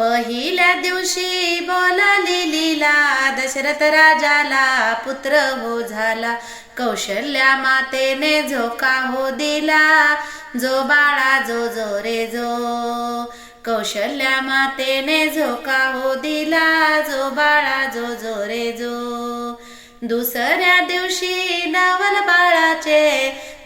पहिल्या दिवशी बोलली लिला दशरथ राजाला पुत्र हो झाला. कौशल्या मातेने झोका हो दिला. जो बाळा जो जो रे जो कौशल्या मातेने झोका हो दिला. जो बाळा जो जो रे जो दुसऱ्या दिवशी नवल बाळाचे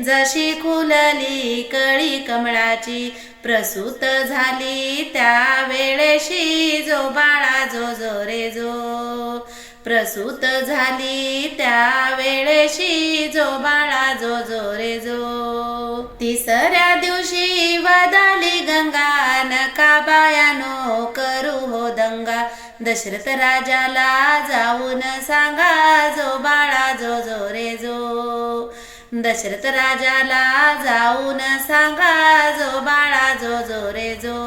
जशी खुलली कळी कमळाची प्रसूत झाली त्या वेळेशी जो बाळा जो जो रे जो प्रसूत झाली त्या वेळेशी जो बाळा जो जो रे जो तिसऱ्या दिवशी वदाली गंगा नका बायानो करू हो दंगा दशरथ राजाला जाऊन सांगा जो बाळा जो जो रे जो दशरथ राजाला जाऊन सांगा जो बाळा जो जो रे जो.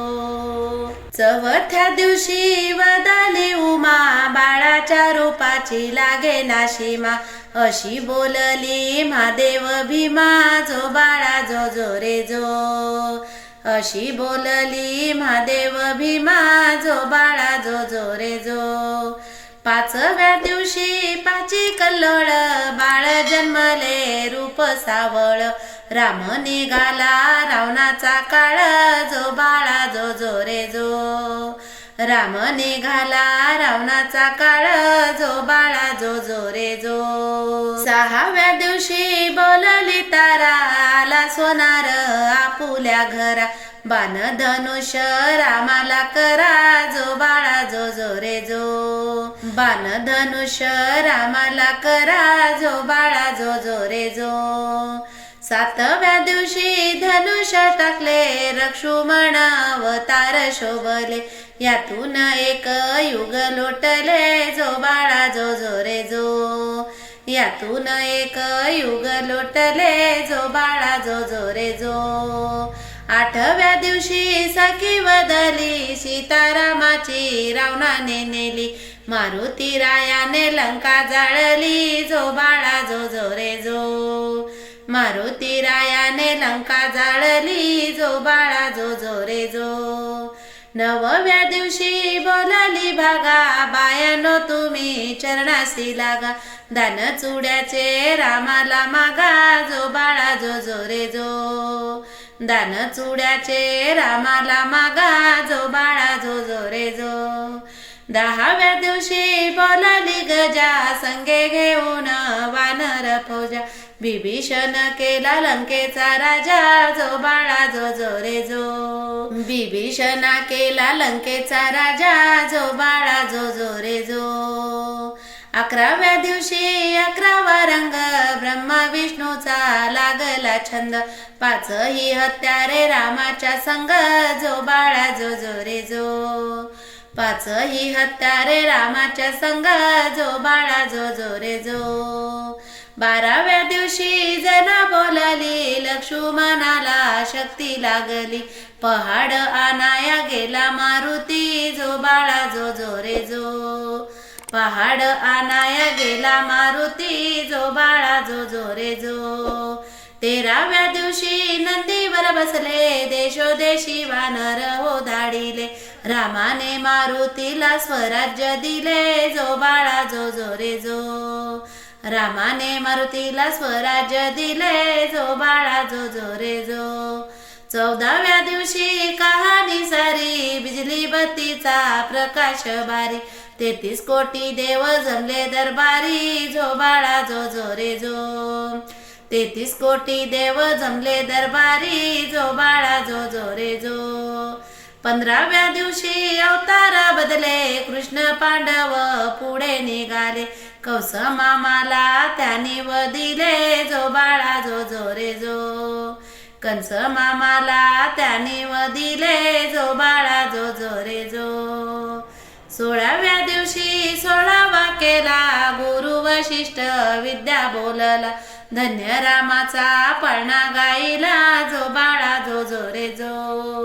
चौथ्या दिवशी वदाली उमा बाळाच्या रूपाची लागे नाशिमा अशी बोलली महादेव भीमा जो बाळा जो जो रे जो. अशी बोलली महादेव भीमा जो बाळा जो जो रे जो. पाचव्या दिवशी पाची कल्लोळ बाळ जन्मले सावळ. राम निघाला रावणाचा काळ. जो बाळा जो जो रे जो. राम निघाला रावणाचा काळ. जो बाळा जो जो रे जो. सहाव्या दिवशी बोलली तारा आला सोनार आपुल्या घरा. बाण धनुष रामाला करा. जो बाळा जो जो रे जो. बाण धनुष रामाला करा जो बाळा जो जो रे जो. सातव्या दिवशी धनुष टाकले रक्षुमण अवतार शोभले. यातून एक युग लोटले जो बाळा जो जो रे जो. यातून एक युग लोटले जो बाळा जो जो रे जो. आठव्या दिवशी सखी बदली सीतारामाची रावणाने नेली. मारुती रायाने लंका जाळली जो बाळा जो जो रे जो. मारुती रायाने लंका जाळली जो बाळा जो जो रे जो. नवव्या दिवशी बोलाली भागा बायानो तुम्ही चरणासी लागा. दान चुड्याचे रामाला मागा जो बाळा जो जो रे जो. दान चुड्याचे रामाला मागा जो बाळा जो जो रे जो. दहाव्या दिवशी बोलाली गजा संगे घेऊन वानर फौजा. बिभीषण केला लंकेचा राजा जो बाळा जो जो रे जो. बिभीषणा केला लंकेचा राजा जो बाळा जो जो रे जो. अकराव्या दिवशी अकरावा रंग ब्रह्मा विष्णूचा लागला छंद. पाच ही हत्यारे रामाच्या संग जो बाळा जो जो रे जो. पाच ही हत्यारे रामाच्या संग जो बाळा जो जो रे जो. बाराव्या दिवशी जना बोलली लक्ष्मणाला शक्ती लागली. पहाड आनाया गेला मारुती जो बाळा जो जो रे जो. पहाड आनाया गेला मारुती जो बाळा जो जो रे जो. तेराव्या दिवशी नंदीवर बसले देशोदेशी वानर हो धाडिले. रामाने मारुतीला स्वराज्य दिले जो बाळा जो जो रे जो. रामाने मारुतीला स्वराज्य दिले जो बाळा जो जो रे जो. चौदाव्या दिवशी कहाणी सारी बिजली बत्तीचा प्रकाश बारी तेहतीस कोटी देव जमले दरबारी जो बाळा जो जो रे जो. तेहतीस कोटी देव जमले दरबारी जो बाळा जो जो रे जो. पंधराव्या दिवशी अवतार बदले कृष्ण पांडव पुढे निघाले. कौस मामाला त्याने व दिले जो बाळा जो जो रे जो. कंस मामाला त्याने व दिले जो बाळा जो जो रे जो. सोळाव्या दिवशी सोळावा केला गुरु वशिष्ठ विद्या बोलला. धन्य रामाचा पळणा गाईला जो बाळा जो जो रे जो.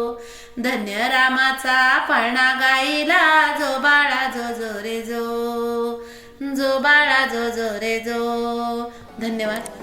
धन्य रामाचा पळणा गाईला जो बाळा जो जो रे जो जो बाळा जो जो रे जो. धन्यवाद.